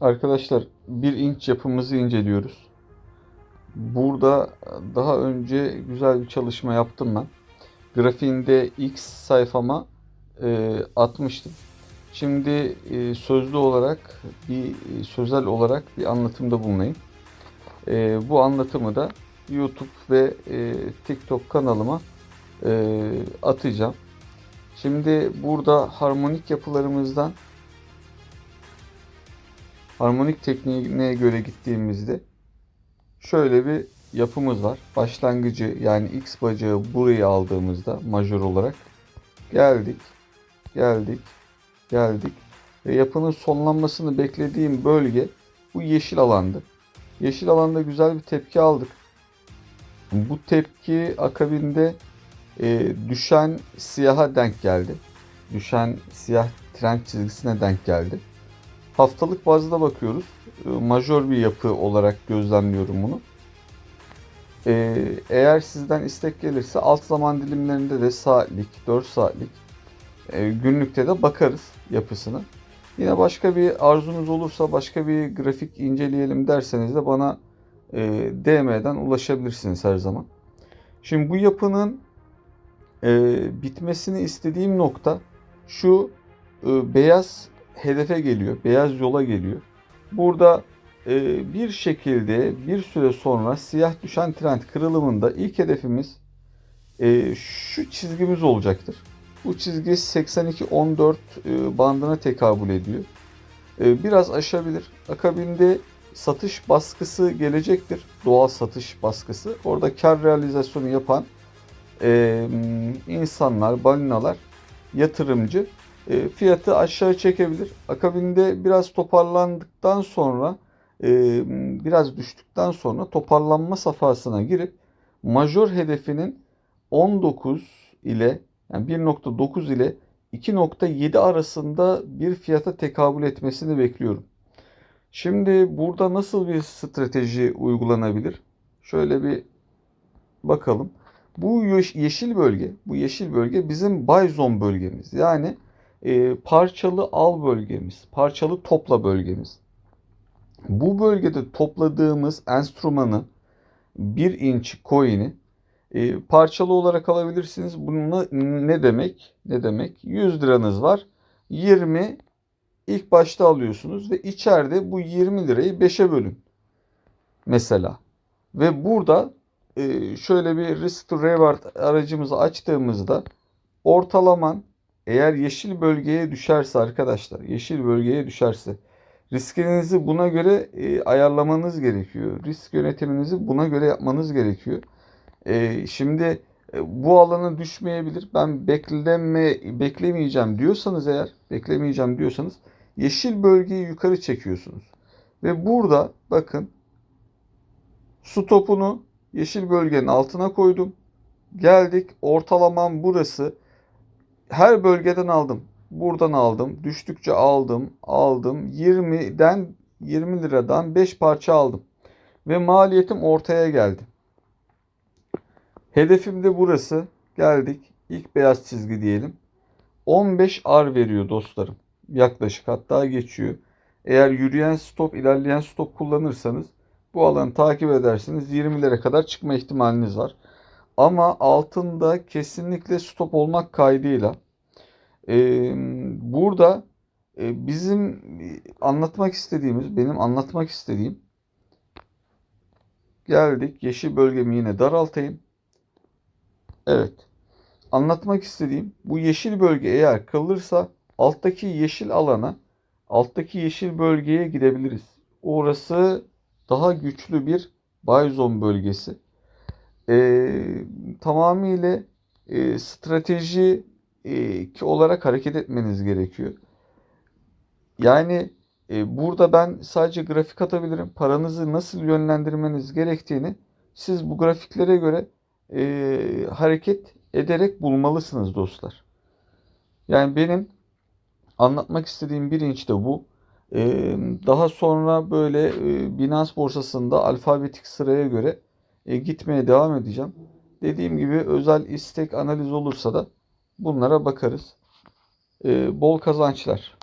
Arkadaşlar bir inç yapımızı inceliyoruz. Burada daha önce güzel bir çalışma yaptım ben. Grafiğinde X sayfama e, atmıştım. Şimdi e, sözlü olarak bir e, sözel olarak bir anlatımda bulunayım. E, bu anlatımı da YouTube ve e, TikTok kanalıma e, atacağım. Şimdi burada harmonik yapılarımızdan harmonik tekniğine göre gittiğimizde şöyle bir yapımız var. Başlangıcı yani X bacağı burayı aldığımızda majör olarak geldik, geldik, geldik ve yapının sonlanmasını beklediğim bölge bu yeşil alandı. Yeşil alanda güzel bir tepki aldık. Bu tepki akabinde e, düşen siyaha denk geldi. Düşen siyah trend çizgisine denk geldi. Haftalık bazda bakıyoruz. E, majör bir yapı olarak gözlemliyorum bunu. E, eğer sizden istek gelirse alt zaman dilimlerinde de saatlik, 4 saatlik, e, günlükte de bakarız yapısını. Yine başka bir arzunuz olursa başka bir grafik inceleyelim derseniz de bana e, DM'den ulaşabilirsiniz her zaman. Şimdi bu yapının e, bitmesini istediğim nokta şu e, beyaz hedefe geliyor, beyaz yola geliyor. Burada e, bir şekilde bir süre sonra siyah düşen trend kırılımında ilk hedefimiz e, şu çizgimiz olacaktır. Bu çizgi 82-14 e, bandına tekabül ediyor. E, biraz aşabilir. Akabinde satış baskısı gelecektir. Doğal satış baskısı. Orada kar realizasyonu yapan e, insanlar, balinalar, yatırımcı e, fiyatı aşağı çekebilir. Akabinde biraz toparlandıktan sonra e, biraz düştükten sonra toparlanma safhasına girip majör hedefinin 19 ile yani 1.9 ile 2.7 arasında bir fiyata tekabül etmesini bekliyorum. Şimdi burada nasıl bir strateji uygulanabilir? Şöyle bir bakalım. Bu yeşil bölge, bu yeşil bölge bizim buy zone bölgemiz. Yani e, parçalı al bölgemiz, parçalı topla bölgemiz. Bu bölgede topladığımız enstrümanı 1 inç coin'i e, parçalı olarak alabilirsiniz. Bununla ne demek? Ne demek? 100 liranız var. 20 ilk başta alıyorsunuz ve içeride bu 20 lirayı 5'e bölün. Mesela. Ve burada e, şöyle bir risk to reward aracımızı açtığımızda ortalaman eğer yeşil bölgeye düşerse arkadaşlar yeşil bölgeye düşerse riskinizi buna göre e, ayarlamanız gerekiyor. Risk yönetiminizi buna göre yapmanız gerekiyor. E, şimdi e, bu alanı düşmeyebilir. Ben bekleme beklemeyeceğim diyorsanız eğer beklemeyeceğim diyorsanız yeşil bölgeyi yukarı çekiyorsunuz. Ve burada bakın stopunu yeşil bölgenin altına koydum. Geldik ortalamam burası. Her bölgeden aldım. Buradan aldım. Düştükçe aldım. Aldım. 20'den 20 liradan 5 parça aldım. Ve maliyetim ortaya geldi. Hedefim de burası. Geldik. İlk beyaz çizgi diyelim. 15 R veriyor dostlarım. Yaklaşık hatta geçiyor. Eğer yürüyen stop, ilerleyen stop kullanırsanız bu alanı takip edersiniz 20'lere kadar çıkma ihtimaliniz var. Ama altında kesinlikle stop olmak kaydıyla e, burada e, bizim anlatmak istediğimiz, benim anlatmak istediğim geldik. Yeşil bölgemi yine daraltayım. Evet. Anlatmak istediğim bu yeşil bölge eğer kalırsa alttaki yeşil alana, alttaki yeşil bölgeye gidebiliriz. Orası daha güçlü bir Bayzon bölgesi. Ee, tamamıyla e, strateji e, olarak hareket etmeniz gerekiyor. Yani e, burada ben sadece grafik atabilirim. Paranızı nasıl yönlendirmeniz gerektiğini siz bu grafiklere göre e, hareket ederek bulmalısınız dostlar. Yani benim anlatmak istediğim bilinç de bu. Ee, daha sonra böyle e, Binance borsasında alfabetik sıraya göre e, gitmeye devam edeceğim. Dediğim gibi özel istek analiz olursa da bunlara bakarız. Ee, bol kazançlar.